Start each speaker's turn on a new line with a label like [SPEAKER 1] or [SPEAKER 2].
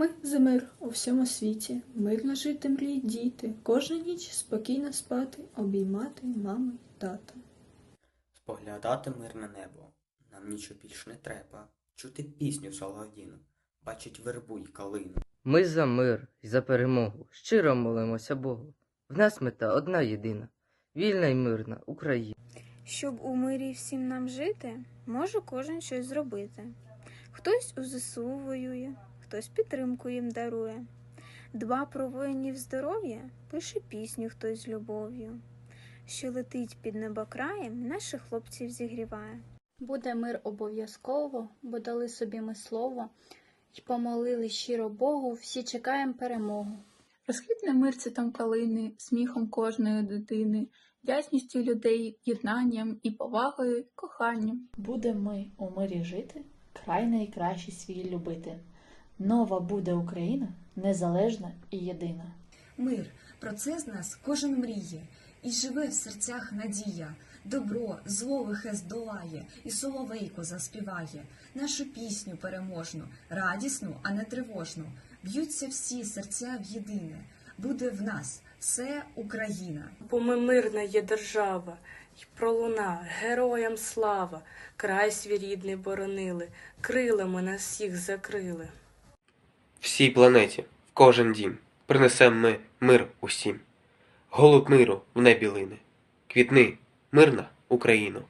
[SPEAKER 1] Ми за мир у всьому світі, мирно жити мріють діти, кожну ніч спокійно спати, обіймати мами, тата.
[SPEAKER 2] Споглядати мирне небо, нам нічого більш не треба. Чути пісню солов'їну, бачить вербу й калину.
[SPEAKER 3] Ми за мир і за перемогу щиро молимося Богу. В нас мета одна єдина вільна й мирна Україна.
[SPEAKER 4] Щоб у мирі всім нам жити, може кожен щось зробити. Хтось у ЗСУ воює, хтось підтримку їм дарує. Дба про воїнів здоров'я, пише пісню хтось з любов'ю. Що летить під небокраєм, наших хлопців зігріває.
[SPEAKER 5] Буде мир обов'язково, бо дали собі ми слово, й помолили щиро Богу, всі чекаємо перемогу.
[SPEAKER 6] Розквітне мирцятом калини, сміхом кожної дитини, ясністю людей, єднанням і повагою, коханням.
[SPEAKER 7] Будем ми у мирі жити, край найкращий свій любити. Нова буде Україна, незалежна і єдина.
[SPEAKER 8] Мир, про це з нас кожен мріє, і живе в серцях надія. Добро, зло лихе здолає, і соловейко заспіває нашу пісню переможну, радісну, а не тривожну. Б'ються всі серця в єдине. Буде в нас все Україна.
[SPEAKER 9] Бо ми мирна є держава, й пролуна героям слава, край свій рідний боронили, крилами нас всіх закрили.
[SPEAKER 10] Всій планеті, в кожен дім, принесем ми мир усім. Голуб миру в небі лине, квітни, мирна Україно.